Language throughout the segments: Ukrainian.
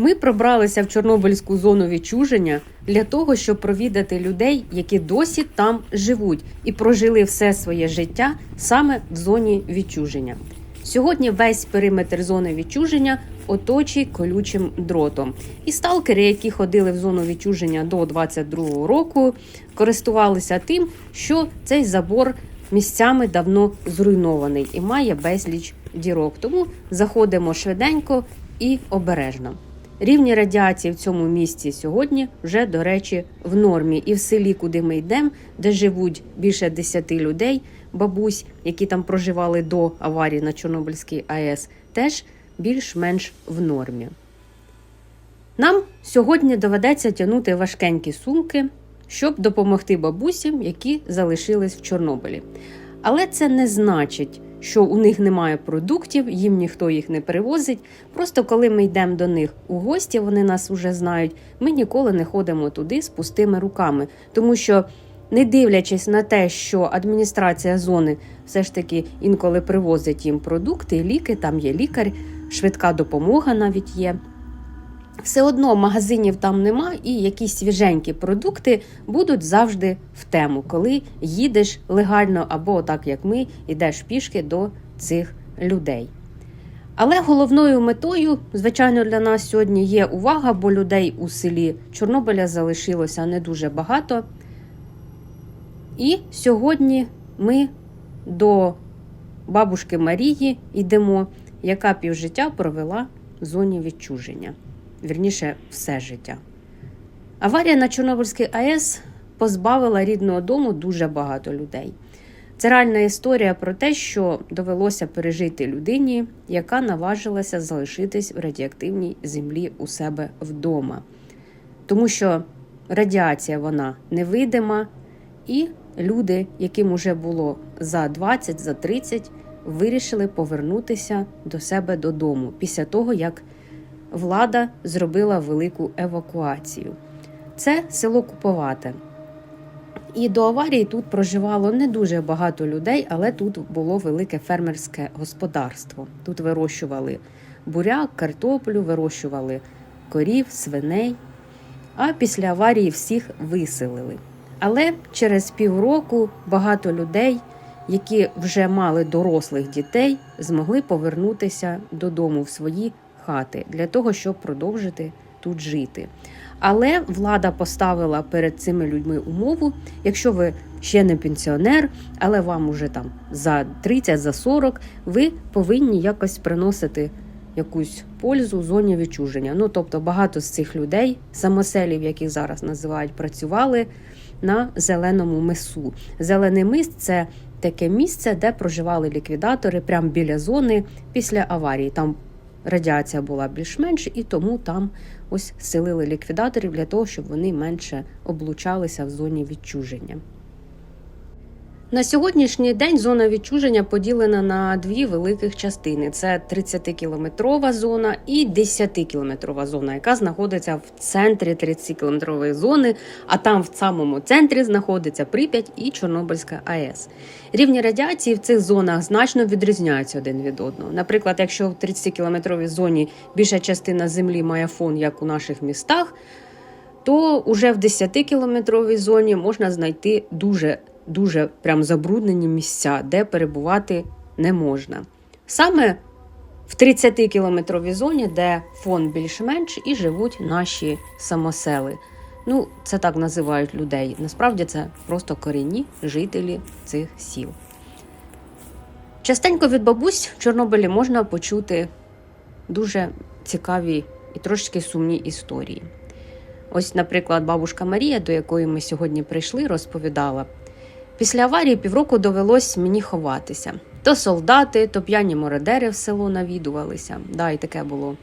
Ми пробралися в Чорнобильську зону відчуження для того, щоб провідати людей, які досі там живуть і прожили все своє життя саме в зоні відчуження. Сьогодні весь периметр зони відчуження оточий колючим дротом. І сталкери, які ходили в зону відчуження до 22-го року, користувалися тим, що цей забор місцями давно зруйнований і має безліч дірок. Тому заходимо швиденько і обережно. Рівні радіації в цьому місці сьогодні вже, до речі, в нормі. І в селі, куди ми йдемо, де живуть більше 10 людей, бабусь, які там проживали до аварії на Чорнобильській АЕС, теж більш-менш в нормі. Нам сьогодні доведеться тягнути важкенькі сумки, щоб допомогти бабусям, які залишились в Чорнобилі. Але це не значить, що у них немає продуктів, їм ніхто їх не привозить. Просто коли ми йдемо до них у гості, вони нас вже знають. Ми ніколи не ходимо туди з пустими руками, тому що. Не дивлячись на те, що адміністрація зони все ж таки інколи привозить їм продукти, ліки, там є лікар, швидка допомога навіть є. Все одно магазинів там нема, і якісь свіженькі продукти будуть завжди в тему, коли їдеш легально або так як ми, йдеш пішки до цих людей. Але головною метою, звичайно, для нас сьогодні є увага, бо людей у селі Чорнобиля залишилося не дуже багато. І сьогодні ми до бабушки Марії йдемо, яка півжиття провела в зоні відчуження. Вірніше, все життя. Аварія на Чорнобильській АЕС позбавила рідного дому дуже багато людей. Це реальна історія про те, що довелося пережити людині, яка наважилася залишитись в радіоактивній землі у себе вдома. Тому що радіація вона невидима, і люди, яким уже було за 20, за 30, вирішили повернутися до себе додому після того, як влада зробила велику евакуацію. Це село Куповате. І до аварії тут проживало не дуже багато людей, але тут було велике фермерське господарство. Тут вирощували буряк, картоплю, вирощували корів, свиней. А після аварії всіх виселили. Але через півроку багато людей, які вже мали дорослих дітей, змогли повернутися додому в свої хати для того, щоб продовжити тут жити. Але влада поставила перед цими людьми умову: якщо ви ще не пенсіонер, але вам уже там за 30, за 40, ви повинні якось приносити якусь пользу в зоні відчуження. Ну тобто багато з цих людей, самоселів, яких зараз називають, працювали на зеленому мису. Зелений мис це таке місце, де проживали ліквідатори прямо біля зони після аварії. Там радіація була більш-менш, і тому там ось селили ліквідаторів для того, щоб вони менше облучалися в зоні відчуження. На сьогоднішній день зона відчуження поділена на дві великих частини: це 30-кілометрова зона і 10-кілометрова зона, яка знаходиться в центрі 30-кілометрової зони, а там в самому центрі знаходиться Прип'ять і Чорнобильська АЕС. Рівні радіації в цих зонах значно відрізняються один від одного. Наприклад, якщо в 30-кілометровій зоні більша частина землі має фон, як у наших містах, то уже в 10-кілометровій зоні можна знайти дуже дуже прям забруднені місця, де перебувати не можна. Саме в 30-кілометровій зоні, де фон більш-менш і живуть наші самосели. Ну, це так називають людей. Насправді це просто корінні жителі цих сіл. Частенько від бабусь в Чорнобилі можна почути дуже цікаві і трошки сумні історії. Ось, наприклад, бабушка Марія, до якої ми сьогодні прийшли, розповідала. Після аварії півроку довелось мені ховатися. То солдати, то п'яні мородери в село навідувалися. Да, і таке було.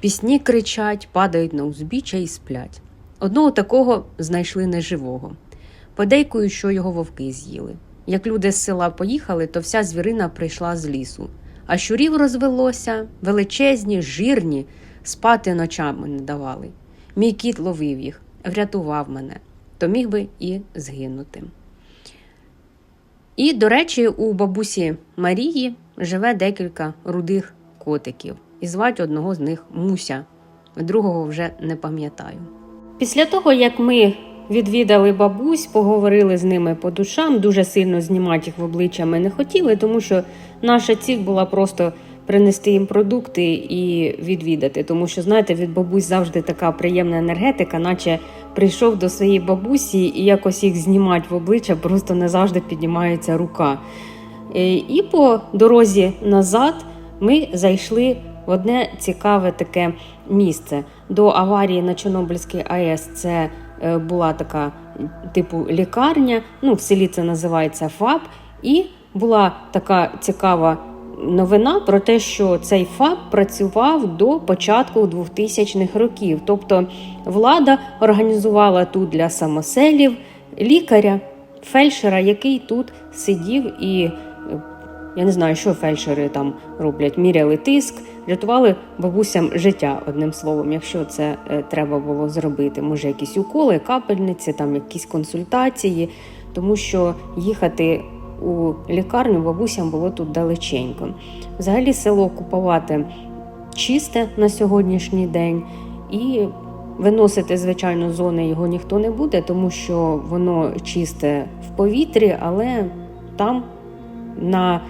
Пісні кричать, падають на узбіччя і сплять. Одного такого знайшли неживого. Подейкують, що його вовки з'їли. Як люди з села поїхали, то вся звірина прийшла з лісу. А щурів розвелося, величезні, жирні, спати ночами не давали. Мій кіт ловив їх, врятував мене, то міг би і згинути. І, до речі, у бабусі Марії живе декілька рудих котиків, і звать одного з них Муся. другого вже не пам'ятаю. Після того, як ми відвідали бабусь, поговорили з ними по душам, дуже сильно знімати їх в обличчя ми не хотіли, тому що наша ціль була просто принести їм продукти і відвідати. Тому що, знаєте, від бабусь завжди така приємна енергетика, наче прийшов до своєї бабусі і якось їх знімати в обличчя, просто не завжди піднімається рука. Е, І по дорозі назад ми зайшли в одне цікаве таке місце. До аварії на Чорнобильській АЕС це е, була така типу лікарня. Ну, в селі це називається ФАП. І була така цікава новина про те, що цей ФАП працював до початку 2000-х років. Тобто влада організувала тут для самоселів лікаря, фельдшера, який тут сидів і. е, Я не знаю, що фельдшери там роблять, міряли тиск, рятували бабусям життя, одним словом, якщо це е, треба було зробити. Може, якісь уколи, капельниці, там якісь консультації, тому що їхати у лікарню бабусям було тут далеченько. Взагалі село купувати чисте на сьогоднішній день і виносити, звичайно, зони його ніхто не буде, тому що воно чисте в повітрі, але там на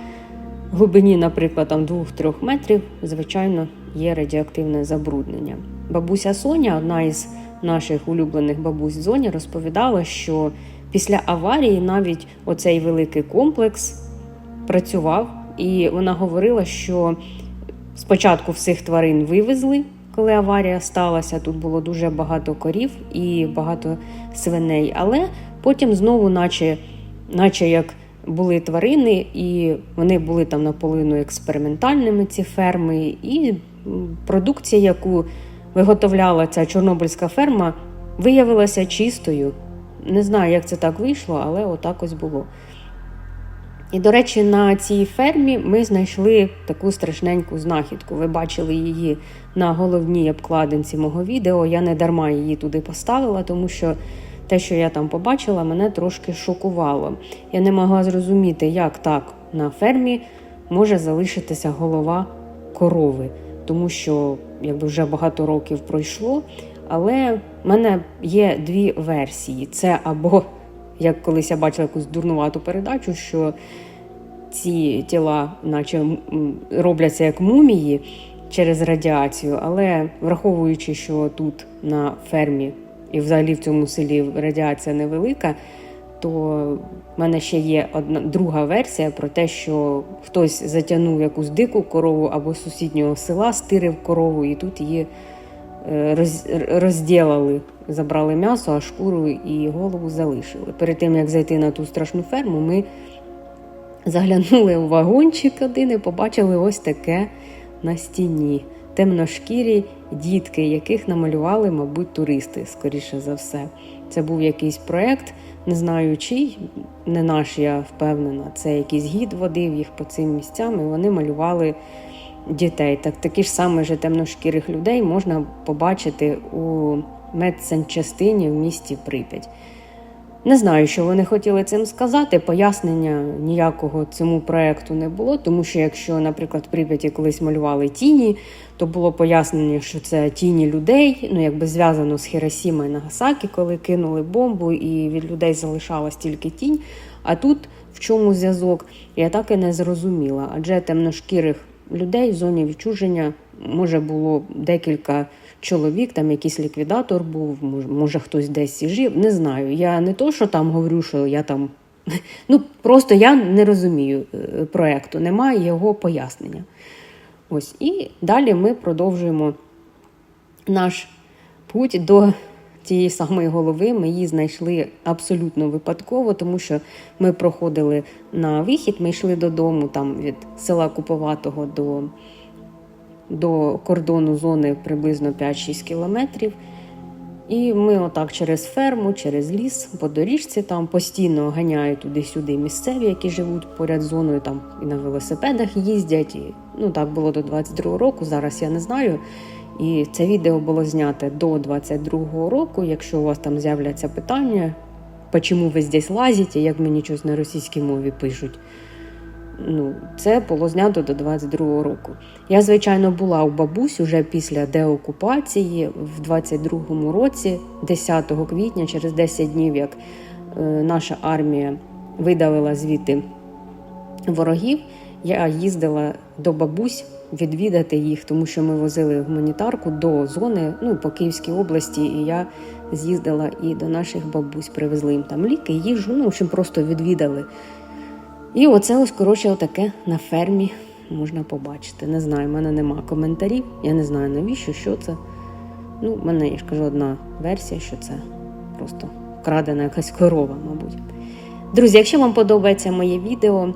глибині, наприклад, там 2-3 метрів, звичайно, є радіоактивне забруднення. Бабуся Соня, одна із наших улюблених бабусь зоні, розповідала, що після аварії навіть оцей великий комплекс працював, і вона говорила, що спочатку всіх тварин вивезли. Коли аварія сталася, тут було дуже багато корів і багато свиней, але потім знову, наче, наче як були тварини, і вони були там наполовину експериментальними, ці ферми, і продукція, яку виготовляла ця чорнобильська ферма, виявилася чистою. Не знаю, як це так вийшло, але отак ось було. І, до речі, на цій фермі ми знайшли таку страшненьку знахідку. Ви бачили її на головній обкладинці мого відео. Я не дарма її туди поставила, тому що те, що я там побачила, мене трошки шокувало. Я не могла зрозуміти, як так на фермі може залишитися голова корови, тому що якби вже багато років пройшло. Але в мене є дві версії: це або як колись я бачила якусь дурнувату передачу, що ці тіла, наче робляться як мумії через радіацію, але враховуючи, що тут на фермі і взагалі в цьому селі радіація невелика, то в мене ще є одна друга версія про те, що хтось затягнув якусь дику корову або сусіднього села, стирив корову, і тут її розділили, забрали м'ясо, а шкуру і голову залишили. Перед тим як зайти на ту страшну ферму, ми заглянули у вагончик один і побачили ось таке на стіні. Темношкірі дітки, яких намалювали, мабуть, туристи, скоріше за все. Це був якийсь проєкт, не знаю чий, не наш, я впевнена. Це якийсь гід водив їх по цим місцям, і вони малювали дітей. Так такі ж саме же темношкірих людей можна побачити у медсанчастині в місті Прип'ять. Не знаю, що вони хотіли цим сказати. Пояснення ніякого цьому проекту не було, тому що якщо, наприклад, в Прип'яті колись малювали тіні, то було пояснення, що це тіні людей, ну якби зв'язано з Хіросіма і Нагасакі, коли кинули бомбу, і від людей залишалась тільки тінь. А тут в чому зв'язок? Я так і не зрозуміла. Адже темношкірих людей в зоні відчуження може було декілька чоловік, там якийсь ліквідатор був, може, хтось десь і жив. Не знаю. Я не то, що там говорю, що я там. Ну, просто я не розумію е, проекту, немає його пояснення. Ось, і далі ми продовжуємо наш путь до тієї самої голови. Ми її знайшли абсолютно випадково, тому що ми проходили на вихід, ми йшли додому там від села Куповатого до до кордону зони приблизно 5-6 кілометрів. І ми отак через ферму, через ліс, по доріжці там постійно ганяють туди-сюди місцеві, які живуть поряд зоною, там і на велосипедах їздять. І, ну так було до 22-го року, зараз я не знаю. І це відео було знято до 22-го року. Якщо у вас там з'являться питання, чому ви здесь лазите, як мені щось на російській мові пишуть, Ну, це було знято до 22-го року. Я, звичайно, була у бабусь уже після деокупації в 22-му році, 10 квітня, через 10 днів, як е, наша армія видавила звідти ворогів. Я їздила до бабусь відвідати їх, тому що ми возили гуманітарку до зони ну, по Київській області, і я з'їздила і до наших бабусь, привезли їм там ліки, їжу, ну, в общем, просто відвідали. І оце ось, коротше, отаке на фермі можна побачити. Не знаю, в мене нема коментарів, я не знаю навіщо, що це. Ну, в мене, я ж кажу, одна версія, що це просто крадена якась корова, мабуть. Друзі, якщо вам подобається моє відео,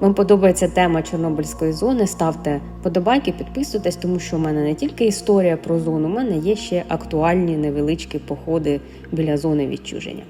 вам подобається тема Чорнобильської зони, ставте подобайки, підписуйтесь, тому що в мене не тільки історія про зону, у мене є ще актуальні невеличкі походи біля зони відчуження.